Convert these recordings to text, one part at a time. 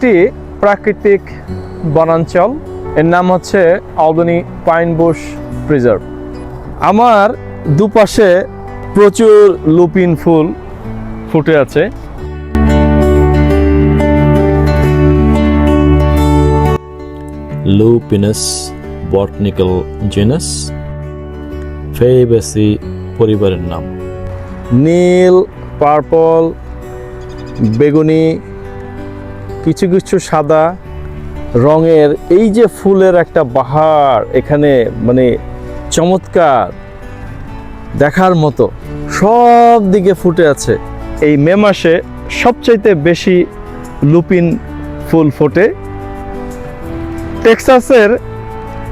একটি প্রাকৃতিক বনাঞ্চল। এর নাম হচ্ছে আলবনি পাইন বুশ প্রিজার্ভ আমার দুপাশে প্রচুর লুপিন ফুল ফুটে আছে। লুপিনাস বটনিক্যাল জেনাস ফেবেসি পরিবারের নাম। নীল পার্পল বেগুনি কিছু কিছু সাদা রঙের এই যে ফুলের একটা বাহার এখানে মানে চমৎকার দেখার মতো সব দিকে ফুটে আছে। এই মে মাসে সবচাইতে বেশি লুপিন ফুল ফোটে। টেক্সাসের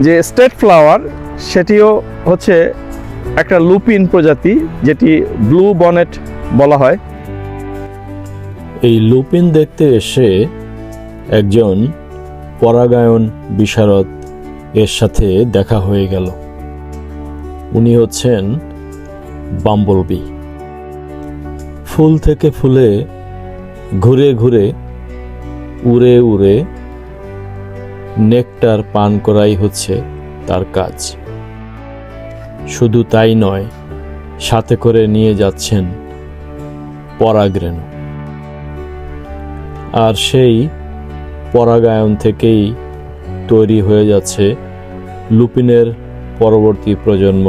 যে স্টেট ফ্লাওয়ার, সেটিও হচ্ছে একটা লুপিন প্রজাতি, যেটি ব্লু বনেট বলা হয়। এই লুপিন দেখতে এসে একজন পরাগায়ন বিশারদ এর সাথে দেখা হয়ে গেল। উনি হচ্ছেন বাম্বলবি। ফুল থেকে ফুলে ঘুরে ঘুরে, উড়ে উড়ে নেকটার পান করাই হচ্ছে তার কাজ। শুধু তাই নয়, সাথে করে নিয়ে যাচ্ছেন পরাগরেণু আর সেই পরাগায়ন থেকেই তৈরি হয়ে যাচ্ছে লুপিনের পরবর্তী প্রজন্ম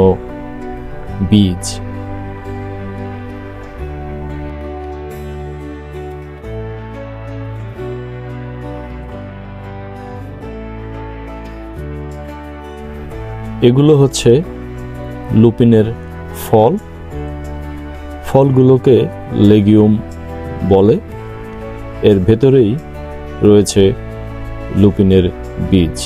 বীজ। এগুলো হচ্ছে লুপিনের ফল। ফলগুলোকে লেগিউম বলে। এর ভেতরেই রয়েছে লুপিনের বীজ।